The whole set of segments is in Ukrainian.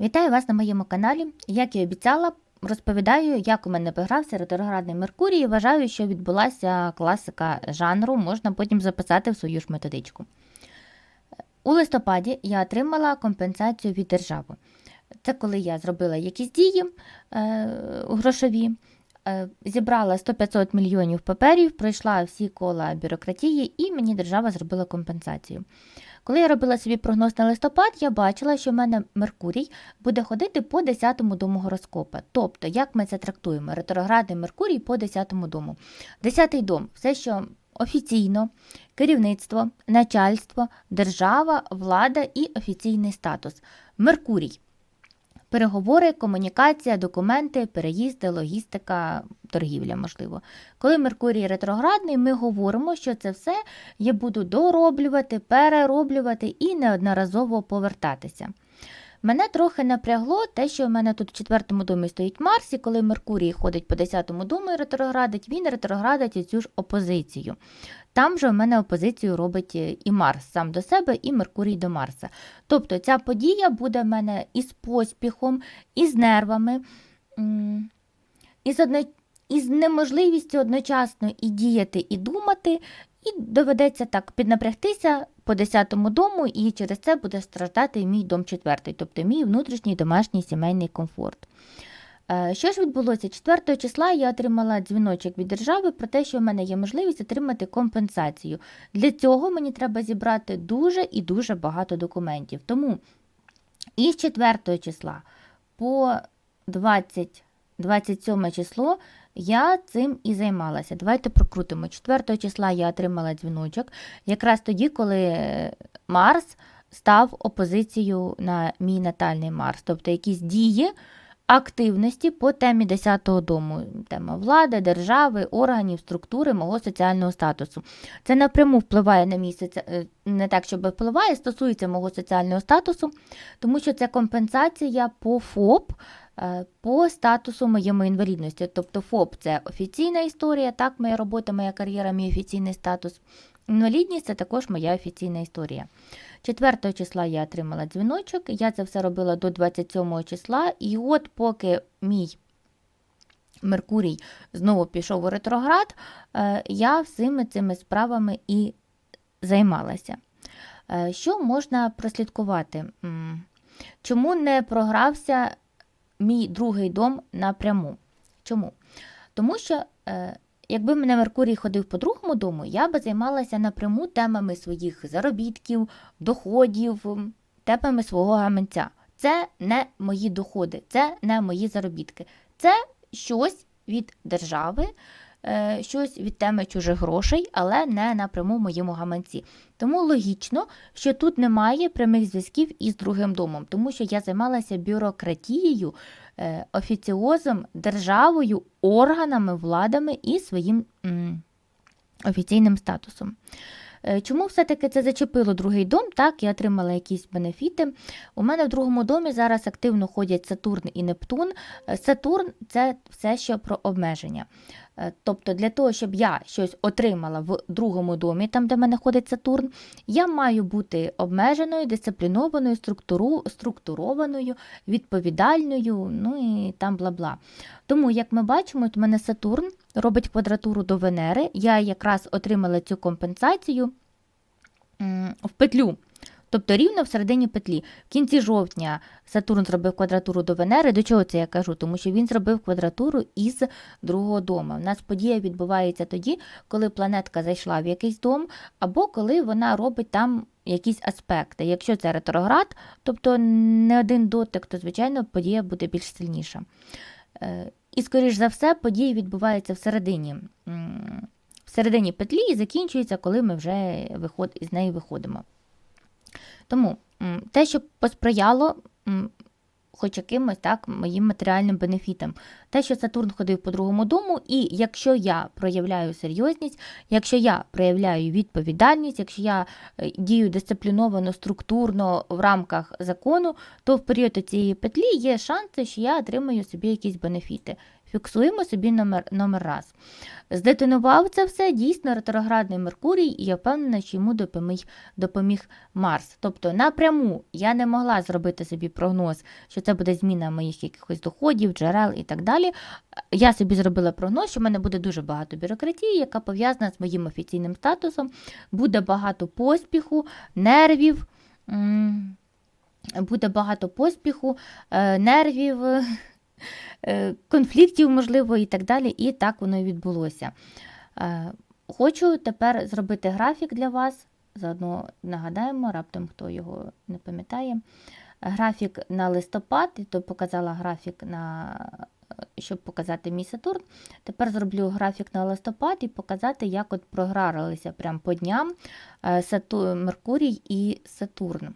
Вітаю вас на моєму каналі. Як і обіцяла, розповідаю, як у мене погрався ретроградний Меркурій і вважаю, що відбулася класика жанру, можна потім записати в свою ж методичку. У листопаді я отримала компенсацію від держави. Це коли я зробила якісь дії е, грошові, е, зібрала 100-500 мільйонів паперів, пройшла всі кола бюрократії, і мені держава зробила компенсацію. Коли я робила собі прогноз на листопад, я бачила, що в мене Меркурій буде ходити по 10-му дому гороскопа. Тобто, як ми це трактуємо? Ретроградний Меркурій по 10-му дому. 10-й дом все, що офіційно, керівництво, начальство, держава, влада і офіційний статус. Меркурій. Переговори, комунікація, документи, переїзди, логістика, торгівля, можливо. Коли Меркурій ретроградний, ми говоримо, що це все я буду дороблювати, перероблювати і неодноразово повертатися. Мене трохи напрягло те, що в мене тут в четвертому домі стоїть Марс, і коли Меркурій ходить по 10-му дому і ретроградить, він ретроградить цю ж опозицію. Там же в мене опозицію робить е, і Марс сам до себе, і Меркурій до Марса. Тобто ця подія буде в мене із поспіхом, із нервами, м, із, одно... із неможливістю одночасно і діяти, і думати, і доведеться так піднапрягтися по 10-му дому, і через це буде страждати мій дом четвертий, тобто мій внутрішній домашній сімейний комфорт. Е, Що ж відбулося? 4 числа я отримала дзвіночок від держави про те, що в мене є можливість отримати компенсацію. Для цього мені треба зібрати дуже і дуже багато документів. Тому із 4 числа по 20, 27 число я цим і займалася. Давайте прокрутимо. 4 числа я отримала дзвіночок, якраз тоді, коли Марс став опозицією на мій натальний Марс, тобто якісь дії активності по темі 10-го дому. Тема влади, держави, органів, структури мого соціального статусу. Це напряму впливає на мій соці... е, не так, щоб впливає, стосується мого соціального статусу, тому що це компенсація по ФОП. е, По статусу моєї інвалідності. Тобто ФОП це офіційна історія, так, моя робота, моя кар'єра, мій офіційний статус. Інвалідність це також моя офіційна історія. 4 числа я отримала дзвіночок, я це все робила до 27 числа, і от поки мій Меркурій знову пішов у ретроград, е, я всіми цими справами і займалася. Е, Що можна прослідкувати? Чому не програвся мій другий дом напряму? Чому? Тому що, е, якби мене Меркурій ходив по другому дому, я би займалася напряму темами своїх заробітків, доходів, темами свого гаманця. Це не мої доходи, це не мої заробітки. Це щось від держави, е, щось від теми чужих грошей, але не напряму моєму гаманці. Тому логічно, що тут немає прямих зв'язків із другим домом, тому що я займалася бюрократією, офіціозом, державою, органами, владами і своїм офіційним статусом. Е, Чому все-таки це зачепило другий дом? Так, я отримала якісь бенефіти. У мене в другому домі зараз активно ходять Сатурн і Нептун. Е, Сатурн це все, ще про обмеження. Е, Тобто, для того, щоб я щось отримала в другому домі, там, де в мене ходить Сатурн, я маю бути обмеженою, дисциплінованою, структуру, структурованою, відповідальною, ну і там бла-бла. Тому, як ми бачимо, от у мене Сатурн робить квадратуру до Венери. Я якраз отримала цю компенсацію в петлю. Тобто рівно всередині петлі. В кінці жовтня Сатурн зробив квадратуру до Венери. До чого це я кажу? Тому що він зробив квадратуру із другого дому. У нас подія відбувається тоді, коли планетка зайшла в якийсь дом, або коли вона робить там якісь аспекти. Якщо це ретроград, тобто не один дотик, то звичайно подія буде більш сильніша. Е, І, скоріш за все, події відбуваються всередині. Всередині петлі і закінчується, коли ми вже виход, із неї виходимо. Тому те, що посприяло хоч якимось так, моїм матеріальним бенефітам, те, що Сатурн ходив по другому дому, і якщо я проявляю серйозність, якщо я проявляю відповідальність, якщо я е, дію дисципліновано, структурно в рамках закону, то в період цієї петлі є шанси, що я отримаю собі якісь бенефіти Фіксуємо собі номер, номер раз. Здетонував це все дійсно ретроградний Меркурій, і я впевнена, що йому допоміг, допоміг Марс. Тобто напряму я не могла зробити собі прогноз, що це буде зміна моїх якихось доходів, джерел і так далі. Я собі зробила прогноз, що в мене буде дуже багато бюрократії, яка пов'язана з моїм офіційним статусом, буде багато поспіху, нервів. Буде багато поспіху, е, нервів, конфліктів, можливо, і так далі. І так воно і відбулося. Е, Хочу тепер зробити графік для вас. Заодно нагадаємо, раптом хто його не пам'ятає. Графік на листопад, то показала графік на. Щоб показати мій Сатурн. Тепер зроблю графік на листопад і показати, як от програлися прям по дням е, Сату... Меркурій і Сатурн.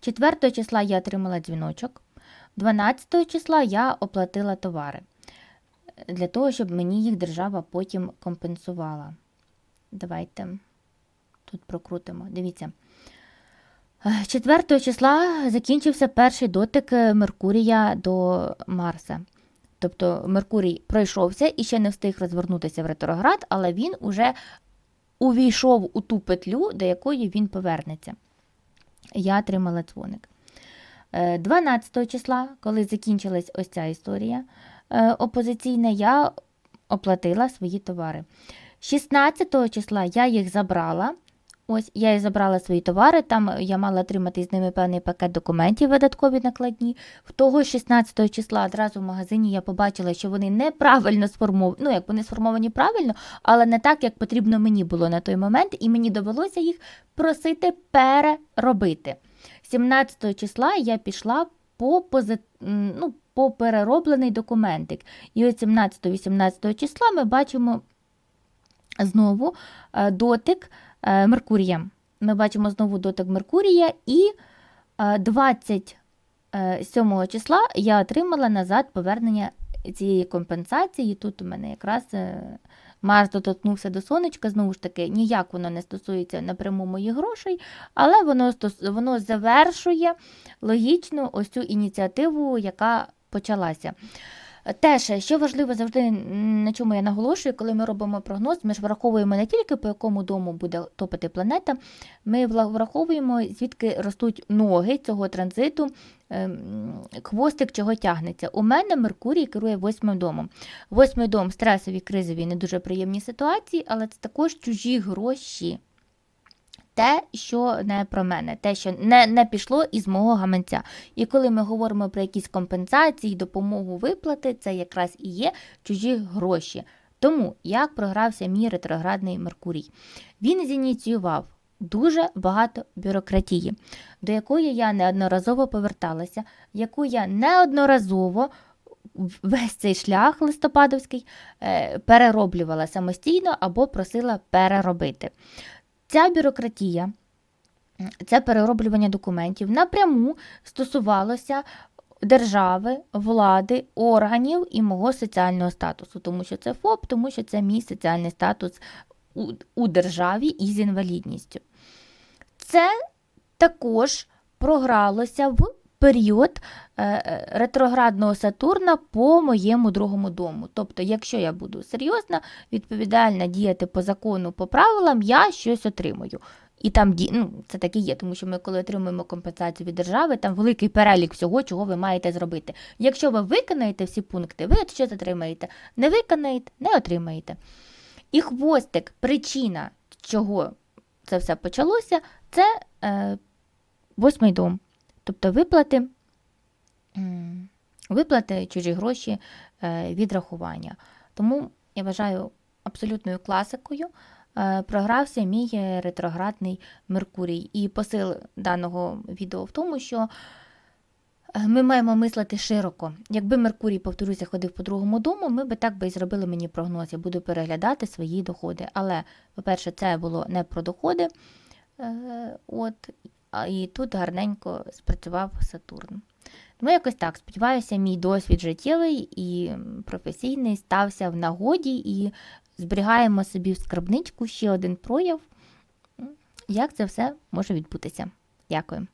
4 числа я отримала дзвіночок, 12 числа я оплатила товари для того, щоб мені їх держава потім компенсувала. Давайте тут прокрутимо. Дивіться. 4 числа закінчився перший дотик Меркурія до Марса. Тобто Меркурій пройшовся і ще не встиг розвернутися в ретроград, але він уже увійшов у ту петлю, до якої він повернеться. Я отримала дзвоник. Е, 12 числа, коли закінчилась ось ця історія е, опозиційна, я оплатила свої товари. 16 числа я їх забрала. Ось я і забрала свої товари. Там я мала отримати з ними певний пакет документів, видаткові накладні. В того 16 числа одразу в магазині я побачила, що вони неправильно сформовані. Ну, як вони сформовані правильно, але не так, як потрібно мені було на той момент, і мені довелося їх просити переробити. 17 числа я пішла по пози... ну, по перероблений документик. І от 17-18 числа ми бачимо знову е, дотик е, Меркурія. Ми бачимо знову дотик Меркурія, і е, 27 числа я отримала назад повернення цієї компенсації. Тут у мене якраз е, Марс доторкнувся до сонечка, знову ж таки, ніяк воно не стосується напряму моїх грошей, але воно, воно завершує логічно ось цю ініціативу, яка почалася. Теж, що важливо завжди, на чому я наголошую, коли ми робимо прогноз, ми ж враховуємо не тільки по якому дому буде топити планета, ми враховуємо, звідки ростуть ноги цього транзиту, ем, хвостик чого тягнеться. У мене Меркурій керує восьмим домом. Восьмий дом стресові, кризові, не дуже приємні ситуації, але це також чужі гроші. Те, що не про мене, те, що не, не пішло із мого гаманця. І коли ми говоримо про якісь компенсації, допомогу виплати, це якраз і є чужі гроші. Тому як програвся мій ретроградний Меркурій? Він зініціював дуже багато бюрократії, до якої я неодноразово поверталася, яку я неодноразово весь цей шлях листопадовський е, перероблювала самостійно або просила переробити. Ця бюрократія, це перероблювання документів напряму стосувалося держави, влади, органів і мого соціального статусу, тому що це ФОП, тому що це мій соціальний статус у, у державі із інвалідністю. Це також програлося в період е, е, ретроградного Сатурна по моєму другому дому. Тобто, якщо я буду серйозна, відповідальна діяти по закону, по правилам, я щось отримую. І там ну, це так і є, тому що ми, коли отримуємо компенсацію від держави, там великий перелік всього, чого ви маєте зробити. Якщо ви виконаєте всі пункти, ви щось отримаєте. Не виконаєте, не отримаєте. І хвостик, причина, чого це все почалося, це е, восьмий дом. Тобто виплати, виплати чужі гроші, е, відрахування. Тому я вважаю абсолютною класикою е, програвся мій ретроградний Меркурій. І посил даного відео в тому, що е, ми маємо мислити широко. Якби Меркурій, повторюся, ходив по другому дому, ми би так би і зробили мені прогноз. Я буду переглядати свої доходи. Але, по-перше, це було не про доходи. От, і тут гарненько спрацював Сатурн. Тому якось так, сподіваюся, мій досвід життєвий і професійний стався в нагоді і зберігаємо собі в скарбничку ще один прояв, як це все може відбутися. Дякую.